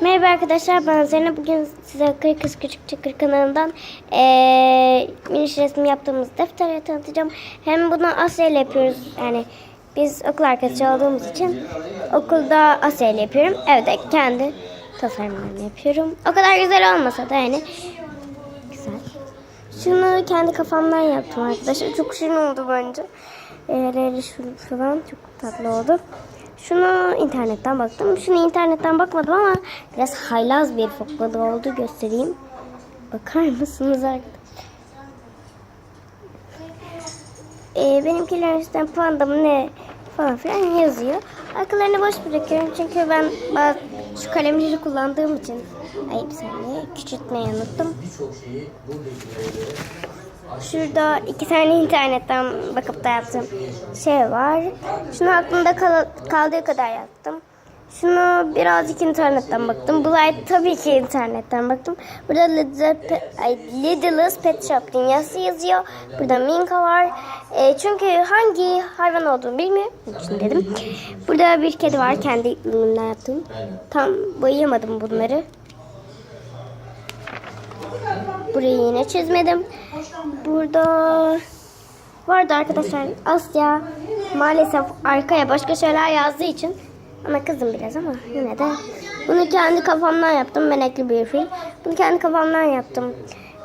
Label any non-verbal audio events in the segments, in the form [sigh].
Merhaba arkadaşlar ben Zeynep. Bugün size Kırk Kız Küçük Çıkır kanalından eee miniş resim yaptığımız defteri tanıtacağım. Hem bunu Asya ile yapıyoruz. Yani biz okul arkadaşı olduğumuz için okulda Asya ile yapıyorum. Evde kendi tasarımlarımı yapıyorum. O kadar güzel olmasa da yani güzel. Şunu kendi kafamdan yaptım arkadaşlar. Çok şirin oldu bence. Eğer şu falan çok tatlı oldu. Şunu internetten baktım. Şunu internetten bakmadım ama biraz haylaz bir fokladı oldu. Göstereyim. Bakar mısınız arkadaşlar? Ee, benimkiler üstten panda mı ne falan filan yazıyor. Arkalarını boş bırakıyorum çünkü ben bazı şu kalemleri kullandığım için ayıp saniye küçültmeyi unuttum. Şurada iki tane internetten bakıp da yaptığım şey var. Şunu aklımda kal- kaldığı kadar yaptım. Şunu birazcık internetten baktım. Bulay tabii ki internetten baktım. Burada Lidl, Pe- ay, Lidl's Pet Shop dünyası yazıyor. Burada Minka var. E, çünkü hangi hayvan olduğunu bilmiyorum. İçin dedim. Burada bir kedi var. Kendi ürünümden yaptım. Tam boyayamadım bunları. Burayı yine çizmedim. Burada vardı arkadaşlar Asya maalesef arkaya başka şeyler yazdığı için ona kızdım biraz ama yine de bunu kendi kafamdan yaptım benekli bir fil. Bunu kendi kafamdan yaptım.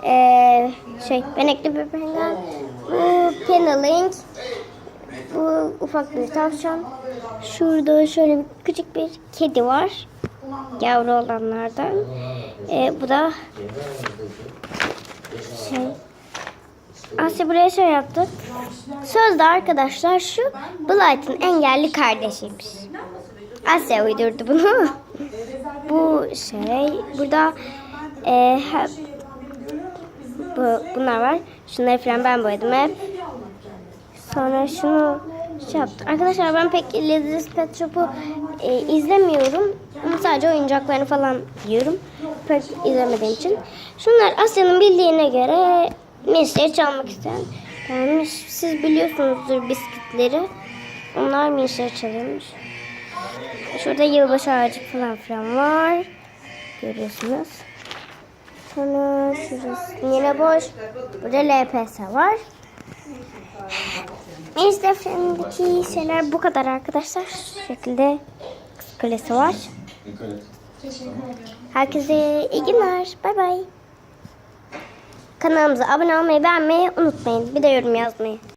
Ee, şey benekli bir penguen. Bu Penalink. Bu ufak bir tavşan. Şurada şöyle bir küçük bir kedi var. Yavru olanlardan. Ee, bu da şey Asya buraya şey yaptık. Sözde arkadaşlar şu Blight'ın engelli kardeşiymiş. Asya uydurdu bunu. [laughs] Bu şey burada e, hep bu, bunlar var. Şunları falan ben boyadım hep. Sonra şunu şey yaptım. Arkadaşlar ben pek Lidl's Pet Shop'u e, izlemiyorum. Ama sadece oyuncaklarını falan yiyorum. Pek izlemediğim için. Şunlar Asya'nın bildiğine göre minişleri çalmak isteyen. Yani siz biliyorsunuzdur biskütleri. Onlar minişleri çalıyormuş. Şurada yılbaşı ağacı falan filan var. Görüyorsunuz. Sonra şurası yine boş. Burada LPS var. Miniş defterindeki şeyler bu kadar arkadaşlar. Şu şekilde kulesi var. Herkese iyi günler. Bay bay. Kanalımıza abone olmayı, beğenmeyi unutmayın. Bir de yorum yazmayı.